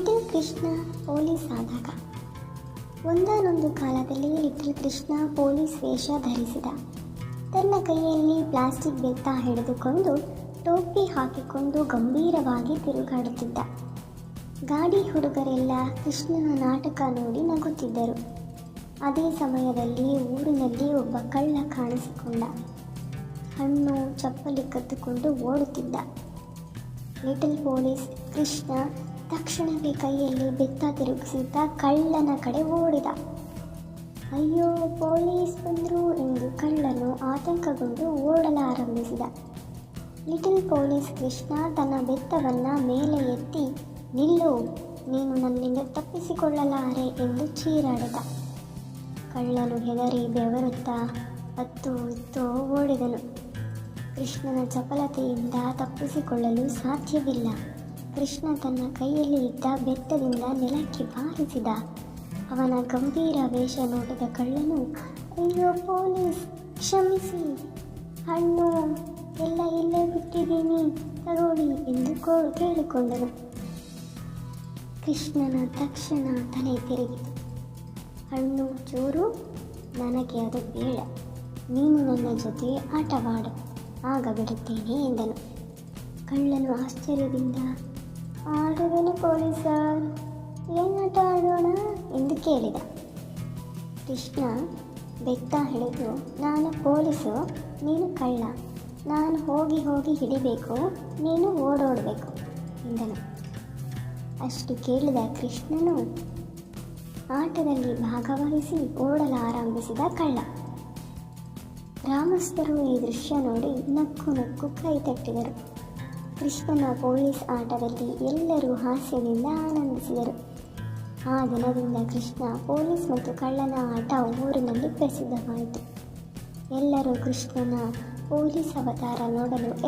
Little Krishna police ಆದಾಗ. ಒಂದಾನೊಂದು ಕಾಲದಲ್ಲಿ ಲಿಟಲ್ ಕೃಷ್ಣ ಪೊಲೀಸ್ ವೇಷ ಧರಿಸಿದ. ತನ್ನ ಕೈಯಲ್ಲಿ ಪ್ಲಾಸ್ಟಿಕ್ ಬೆತ್ತ ಹಿಡಿದುಕೊಂಡು ಟೋಪಿ ಹಾಕಿಕೊಂಡು ಗಂಭೀರವಾಗಿ ತಿರುಗಾಡುತ್ತಿದ್ದ. ಗಾಡಿ ಹುಡುಗರೆಲ್ಲ ಕೃಷ್ಣನ ನಾಟಕ ನೋಡಿ ನಗುತ್ತಿದ್ದರು. ಅದೇ ಸಮಯದಲ್ಲಿ ಊರಿನಲ್ಲಿ ಒಬ್ಬ ಕಳ್ಳ ಕಾಣಿಸಿಕೊಂಡ. ಹಣ್ಣು ಚಪ್ಪಲಿ ಕದ್ದುಕೊಂಡು ಓಡುತ್ತಿದ್ದ. ಲಿಟಲ್ ಪೊಲೀಸ್ ಕೃಷ್ಣ ತಕ್ಷಣವೇ ಕೈಯಲ್ಲಿ ಬೆತ್ತ ತಿರುಗಿಸಿದ್ದ ಕಳ್ಳನ ಕಡೆ ಓಡಿದ. ಅಯ್ಯೋ, ಪೊಲೀಸ್ ಬಂದರು ಎಂದು ಕಳ್ಳನು ಆತಂಕಗೊಂಡು ಓಡಲಾರಂಭಿಸಿದ ಲಿಟಲ್ ಪೊಲೀಸ್ ಕೃಷ್ಣ ತನ್ನ ಬೆತ್ತವನ್ನು ಮೇಲೆ ಎತ್ತಿ, ನಿಲ್ಲು, ನೀನು ನನ್ನಿಂದ ತಪ್ಪಿಸಿಕೊಳ್ಳಲಾರೆ ಎಂದು ಚೀರಾಡಿದ. ಕಳ್ಳನು ಹೆದರಿ ಬೆವರುತ್ತಾ, ಅತ್ತು, ಇತ್ತು ಓಡಿದನು. ಕೃಷ್ಣನ ಚಪಲತೆಯಿಂದ ತಪ್ಪಿಸಿಕೊಳ್ಳಲು ಸಾಧ್ಯವಿಲ್ಲ. ಕೃಷ್ಣ ತನ್ನ ಕೈಯಲ್ಲಿ ಇದ್ದ ಬೆತ್ತದಿಂದ ನೆಲಕ್ಕೆ ಬಾರಿಸಿದ. ಅವನ ಗಂಭೀರ ವೇಷ ನೋಡಿದ ಕಳ್ಳನು, ಅಯ್ಯೋ ಪೊಲೀಸ್, ಕ್ಷಮಿಸಿ. ಹಣ್ಣು ಎಲ್ಲ ಇಲ್ಲೇ ಬಿಟ್ಟಿದ್ದೀನಿ. ತಗೊಳ್ಳಿ ಎಂದು ಕೋ, ಕೇಳಿಕೊಂಡನು. ಕೃಷ್ಣನ ತಕ್ಷಣ ತಲೆ ತಿರುಗಿತು. ಹಣ್ಣು ಚೂರು? ನನಗೆ ಅದು ಬೇಡ. ನೀನು ನನ್ನ ಜೊತೆ ಆಟವಾಡು. ಆಗ ಬಿಡುತ್ತೇನೆ ಎಂದನು. ಕಳ್ಳನು ಆಶ್ಚರ್ಯದಿಂದ ಆಡುವೆನು ಏನು ಆಟ ಆಡೋಣ? ಎಂದು ಕೇಳಿದ. ಕೃಷ್ಣ ಬೆತ್ತ ಹಿಡಿದು, ನಾನು ಪೊಲೀಸು, ನೀನು ಕಳ್ಳ. ನಾನು ಹೋಗಿ ಹೋಗಿ ಹಿಡಿಬೇಕು, ನೀನು ಓಡೋಡಬೇಕು ಎಂದನು. ಅಷ್ಟು ಕೇಳಿದ ಕೃಷ್ಣನು ಆಟದಲ್ಲಿ ಭಾಗವಹಿಸಿ ಓಡಲಾರಂಭಿಸಿದ ಕಳ್ಳ. ಗ್ರಾಮಸ್ಥರು ಈ ದೃಶ್ಯ ನೋಡಿ ನಕ್ಕು ನಕ್ಕು ಕೈ ತಟ್ಟಿದರು. ಕೃಷ್ಣನ ಪೊಲೀಸ್ ಆಟದಲ್ಲಿ ಎಲ್ಲರೂ ಹಾಸ್ಯದಿಂದ ಆನಂದಿಸಿದರು. ಆ ದಿನದಿಂದ ಕೃಷ್ಣ ಪೊಲೀಸ್ ಮತ್ತು ಕಳ್ಳನ ಆಟ ಊರಿನಲ್ಲಿ ಪ್ರಸಿದ್ಧವಾಯಿತು. ಎಲ್ಲರೂ ಕೃಷ್ಣನ ಪೊಲೀಸ್ ಅವತಾರ ನೋಡಲು